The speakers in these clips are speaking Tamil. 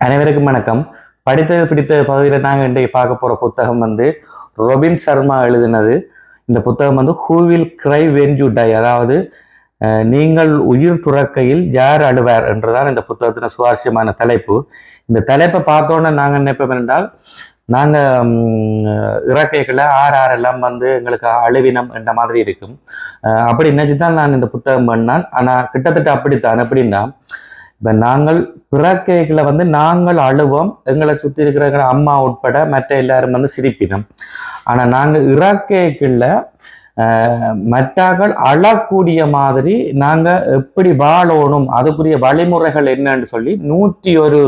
அனைவருக்கும் வணக்கம். படித்தது பிடித்த பகுதியில் நாங்கள் இன்றைக்கு பார்க்க போகிற புத்தகம் வந்து ரொபின் சர்மா எழுதினது. இந்த புத்தகம் வந்து who will cry when you die அதாவது அஹ், நீங்கள் உயிர் துறக்கையில் யார் அழுவார் என்றுதான் இந்த புத்தகத்தின் சுவாரஸ்யமான தலைப்பு. இந்த தலைப்பை பார்த்தோன்னே நாங்கள் நினைப்போம் என்றால் நாங்கள் இறக்கைகளை ஆர் ஆரெல்லாம் வந்து எங்களுக்கு அழுவினம் என்ற மாதிரி இருக்கும். அப்படி நினைச்சு தான் நான் இந்த புத்தகம் பண்ணேன். ஆனால் கிட்டத்தட்ட அப்படித்தான். எப்படின்னா இப்போ நாங்கள் பிறக்கைகளை வந்து நாங்கள் அழுவோம். எங்களை சுற்றி இருக்கிற அம்மா உட்பட மற்ற எல்லாரும் வந்து சிரிப்பினோம் ஆனால் நாங்கள் இறக்கைகளில் மற்றாக்கள் அழக்கூடிய மாதிரி நாங்கள் எப்படி வாழணும் அதுக்குரிய வழிமுறைகள் என்னன்னு சொல்லி நூற்றி ஒரு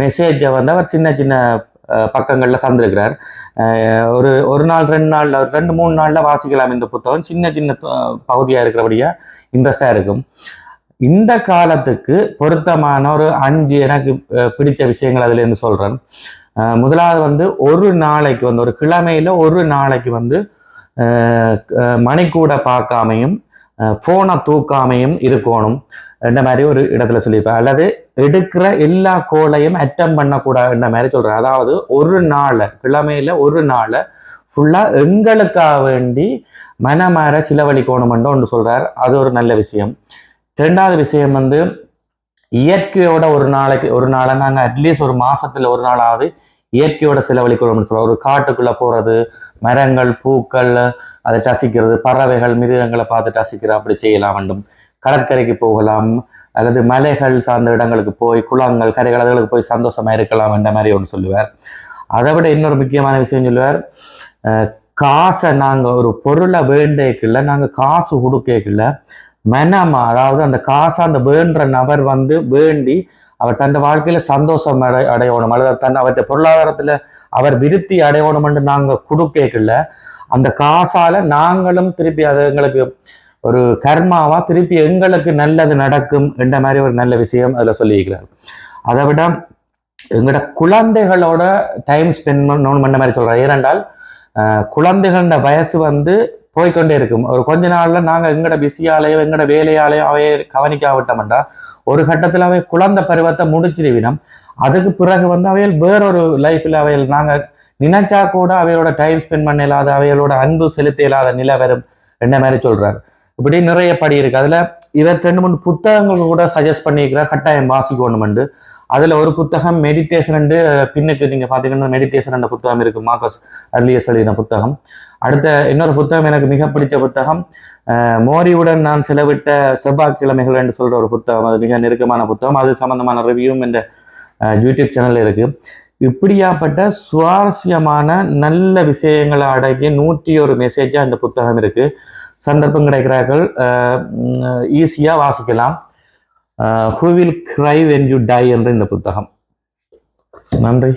மெசேஜை வந்து அவர் சின்ன சின்ன பக்கங்களில் தந்திருக்கிறார். ஒரு ஒரு நாள் ரெண்டு நாள் ரெண்டு மூணு நாளில் வாசிக்கலாம் இந்த புத்தகம். சின்ன சின்ன பகுதியாக இருக்கிறபடியாக இன்ட்ரெஸ்டாக இருக்கும். இந்த காலத்துக்கு பொருத்தமான ஒரு அஞ்சு எனக்கு பிடித்த பிடிச்ச விஷயங்கள் அதுலேருந்து இருந்து முதலாவது வந்து ஒரு நாளைக்கு வந்து ஒரு கிழமையில் ஒரு நாளைக்கு வந்து மணிக்கூட பார்க்காமையும் ஃபோனை தூக்காமையும் இருக்கணும். இந்த மாதிரி ஒரு இடத்துல சொல்லியிருப்பேன். அல்லது எடுக்கிற எல்லா கோளையும் அட்டம் பண்ணக்கூடாதுன்ற மாதிரி சொல்கிறேன் அதாவது ஒரு நாளை கிழமையில் ஒரு நாளை ஃபுல்லாக எங்களுக்காக வேண்டி மனமாற சிலவழிக்கணும்னு ஒன்று சொல்கிறார் அது ஒரு நல்ல விஷயம். ரெண்டாவது விஷயம் வந்து இயற்கையோட ஒரு நாளைக்கு ஒரு நாளை நாங்கள் அட்லீஸ்ட் ஒரு மாசத்துல ஒரு நாளாவது இயற்கையோட செலவழிக்கிறோம்னு சொல்லுவோம். ஒரு காட்டுக்குள்ளே போறது மரங்கள் பூக்கள் அதை ரசிக்கிறது பறவைகள் மிருகங்களை பார்த்து ரசிக்கிற அப்படி செய்யலாம் வேண்டும். கடற்கரைக்கு போகலாம் அல்லது மலைகள் சார்ந்த இடங்களுக்கு போய் குளங்கள் கரைகள் அதுகளுக்கு போய் சந்தோஷமா இருக்கலாம் என்ற மாதிரி ஒன்று சொல்லுவார். அதை விட இன்னொரு முக்கியமான விஷயம் சொல்லுவார் காசை நாங்கள் ஒரு பொருளை வேண்டேக்குள்ள நாங்கள் காசு கொடுக்கக்குள்ள மனமா அதாவது அந்த காசை அந்த வேண்டுற நபர் வந்து வேண்டி அவர் தன் வாழ்க்கையில சந்தோஷம் அடை அடையணும். அல்லது தன் அவருடைய பொருளாதாரத்துல அவர் விருத்தி அடையணும் என்று நாங்கள் கொடுக்கல அந்த காசால நாங்களும் திருப்பி அது எங்களுக்கு ஒரு கர்மாவா திருப்பி எங்களுக்கு நல்லது நடக்கும் என்ற மாதிரி ஒரு நல்ல விஷயம் அதுல சொல்லியிருக்கிறார். அதை விட எங்களோட குழந்தைகளோட டைம் ஸ்பெண்ட் பண்ணணும் பண்ண மாதிரி சொல்றாரு. ஏனென்றால் குழந்தைகளோட வயசு வந்து போய்க்கொண்டே இருக்கும். ஒரு கொஞ்ச நாள்ல நாங்க எங்கட பிஸியாலேயோ எங்கட வேலையாலேயோ அவையை கவனிக்காவிட்டோம்டா ஒரு கட்டத்தில் அவை குழந்தை பருவத்தை முடிச்சிருவினம். அதுக்கு பிறகு வந்து அவையில் வேறொரு லைஃப்பில் அவைகள் நாங்கள் நினைச்சா கூட அவையோட டைம் ஸ்பெண்ட் பண்ண இல்லாத அவையோட அன்பு செலுத்த இல்லாத நிலை வரும். என்ன மாதிரி சொல்கிறார் இப்படி நிறைய படி இருக்குது அதில் இவர் ரெண்டு மூணு புத்தகங்கள் கூட சஜஸ்ட் பண்ணியிருக்கிறார். கட்டாயம் வாசிக்கணுமெண்டு அதுல ஒரு புத்தகம் மெடிடேஷன் பின்னுக்கு நீங்க பாத்தீங்கன்னா மெடிடேஷன் என்ற புத்தகம் இருக்கு. மார்க்கஸ் அர்லியஸ் எழுதின புத்தகம். அடுத்த இன்னொரு புத்தகம் எனக்கு மிக பிடிச்ச புத்தகம். மோரியுடன் நான் செலவிட்ட செவ்வாய்க்கிழமைகள் என்று சொல்ற ஒரு புத்தகம். அது மிக நெருக்கமான புத்தகம். அது சம்பந்தமான ரிவ்யூவும் இந்த யூடியூப் சேனல் இருக்கு. இப்படியாப்பட்ட சுவாரஸ்யமான நல்ல விஷயங்களை அடங்கிய நூற்றி ஒரு மெசேஜாக இந்த புத்தகம் இருக்குது சந்தர்ப்பம் கிடைக்கிறார்கள். ஈஸியாக வாசிக்கலாம். Who will cry when you die என்ற இந்த புத்தகம். நன்றி.